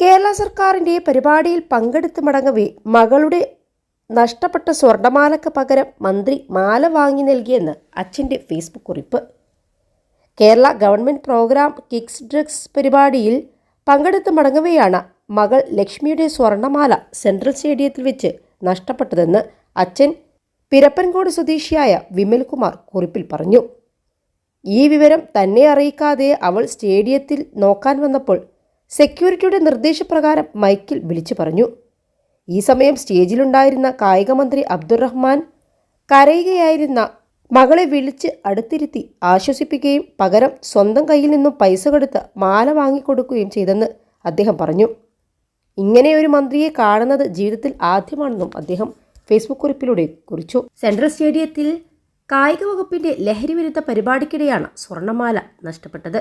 കേരള സർക്കാരിന്റെ പരിപാടിയിൽ പങ്കെടുത്ത് മടങ്ങവേ മകളുടെ നഷ്ടപ്പെട്ട സ്വർണമാലക്ക് പകരം മന്ത്രി മാല വാങ്ങി നൽകിയെന്ന് അച്ഛന്റെ ഫേസ്ബുക്ക് കുറിപ്പ്. Kerala government programme kicks drugs പരിപാടിയിൽ പങ്കെടുത്ത് മടങ്ങവെയാണ് മകൾ ലക്ഷ്മിയുടെ സ്വർണമാല സെൻട്രൽ സ്റ്റേഡിയത്തിൽ വെച്ച് നഷ്ടപ്പെട്ടതെന്ന് അച്ഛൻ പിരപ്പൻകോട് സ്വദേശിയായ വിമൽകുമാർ കുറിപ്പിൽ പറഞ്ഞു. ഈ വിവരം തന്നെ അറിയിക്കാതെ അവൾ സ്റ്റേഡിയത്തിൽ നോക്കാൻ വന്നപ്പോൾ സെക്യൂരിറ്റിയുടെ നിർദ്ദേശപ്രകാരം മൈക്കിൽ വിളിച്ചു പറഞ്ഞു. ഈ സമയം സ്റ്റേജിലുണ്ടായിരുന്ന കായികമന്ത്രി അബ്ദുറഹ്മാൻ കരയുകയായിരുന്ന മകളെ വിളിച്ച് അടുത്തിരുത്തി ആശ്വസിപ്പിക്കുകയും പകരം സ്വന്തം കയ്യിൽ നിന്നും പൈസ കൊടുത്ത് മാല വാങ്ങിക്കൊടുക്കുകയും ചെയ്തെന്ന് അദ്ദേഹം പറഞ്ഞു. ഇങ്ങനെ ഒരു മന്ത്രിയെ കാണുന്നത് ജീവിതത്തിൽ ആദ്യമാണെന്നും അദ്ദേഹം ഫേസ്ബുക്ക് കുറിപ്പിലൂടെ കുറിച്ചു. സെൻട്രൽ സ്റ്റേഡിയത്തിൽ കായിക വകുപ്പിന്റെ ലഹരി വിരുദ്ധ പരിപാടിക്കിടെയാണ് സ്വർണമാല നഷ്ടപ്പെട്ടത്.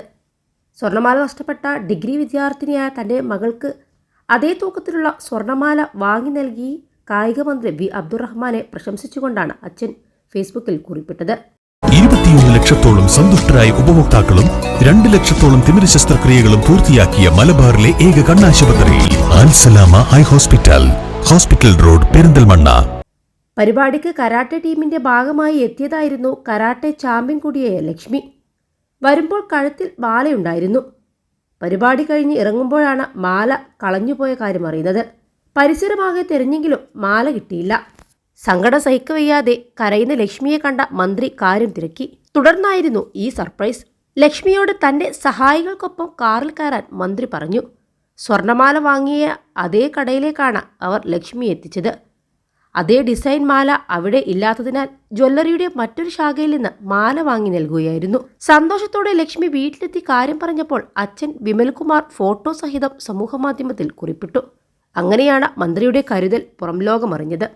സ്വർണമാല നഷ്ടപ്പെട്ട ഡിഗ്രി വിദ്യാർത്ഥിനിയായ തന്റെ മകൾക്ക് അതേ തൂക്കത്തിലുള്ള സ്വർണമാല വാങ്ങി നൽകി കായിക മന്ത്രി വി അബ്ദുറഹ്മാനെ പ്രശംസിച്ചുകൊണ്ടാണ് അച്ഛൻ ഫേസ്ബുക്കിൽ കുറിപ്പിട്ടത്. ഇരുപത്തിയൊന്ന് ലക്ഷത്തോളം സന്തുഷ്ടരായ ഉപഭോക്താക്കളും രണ്ട് ലക്ഷത്തോളം തിമിര ശസ്ത്രക്രിയകളും പൂർത്തിയാക്കിയ മലബാറിലെ ഏക കണ്ണാശുപത്രി Al Salama eye hospital hospital road Perinthalmanna. പരിപാടിക്ക് കരാട്ടെ ടീമിന്റെ ഭാഗമായി എത്തിയതായിരുന്നു കരാട്ടെ ചാമ്പ്യൻ കൂടിയായ ലക്ഷ്മി. വരുമ്പോൾ കഴുത്തിൽ മാലയുണ്ടായിരുന്നു. പരിപാടി കഴിഞ്ഞ് ഇറങ്ങുമ്പോഴാണ് മാല കളഞ്ഞുപോയ കാര്യം അറിയുന്നത്. പരിസരമാകെ തിരഞ്ഞെങ്കിലും മാല കിട്ടിയില്ല. സങ്കടം സഹിക്കവയ്യാതെ കരയുന്ന ലക്ഷ്മിയെ കണ്ട മന്ത്രി കാര്യം തിരക്കി. തുടർന്നായിരുന്നു ഈ സർപ്രൈസ്. ലക്ഷ്മിയോട് തന്റെ സഹായികൾക്കൊപ്പം കാറിൽ കയറാൻ മന്ത്രി പറഞ്ഞു. സ്വർണമാല വാങ്ങിയ അതേ കടയിലേക്കാണ് അവർ ലക്ഷ്മി എത്തിച്ചത്. അതേ ഡിസൈൻ മാല അവിടെ ഇല്ലാത്തതിനാൽ ജ്വല്ലറിയുടെ മറ്റൊരു ശാഖയിൽ നിന്ന് മാല വാങ്ങി നൽകുകയായിരുന്നു. സന്തോഷത്തോടെ ലക്ഷ്മി വീട്ടിലെത്തി കാര്യം പറഞ്ഞപ്പോൾ അച്ഛൻ വിമൽകുമാർ ഫോട്ടോ സഹിതം സമൂഹമാധ്യമത്തിൽ കുറിപ്പിട്ടു. അങ്ങനെയാണ് മന്ത്രിയുടെ കരുതൽ പുറം ലോകമറിഞ്ഞത്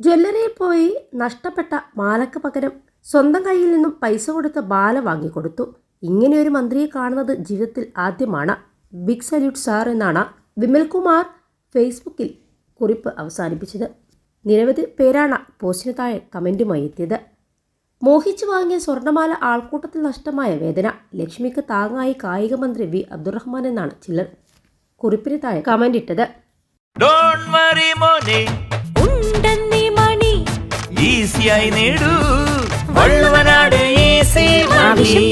ജ്വല്ലറിയിൽ പോയി നഷ്ടപ്പെട്ട മാലക്ക് പകരം സ്വന്തം കയ്യിൽ നിന്നും പൈസ കൊടുത്ത് ബാല വാങ്ങിക്കൊടുത്തു. ഇങ്ങനെയൊരു മന്ത്രിയെ കാണുന്നത് ജീവിതത്തിൽ ആദ്യമാണ്. ബിഗ് സല്യൂട്ട് സാർ എന്നാണ് വിമൽകുമാർ ഫേസ്ബുക്കിൽ കുറിപ്പ് അവസാനിപ്പിച്ചത്. നിരവധി പേരാണ് പോസ്റ്റിന് താഴെ കമന്റുമായി എത്തിയത്. മോഹിച്ചു വാങ്ങിയ സ്വർണമാല ആൾക്കൂട്ടത്തിൽ നഷ്ടമായ വേദന. ലക്ഷ്മിക്ക് താങ്ങായി കായിക മന്ത്രി വി അബ്ദുറഹ്മാൻ എന്നാണ് ചിലർ കുറിപ്പിന് താഴെ കമന്റ് ഇട്ടത്.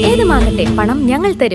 ഏത് മാറട്ടെ പണം ഞങ്ങൾ തരും.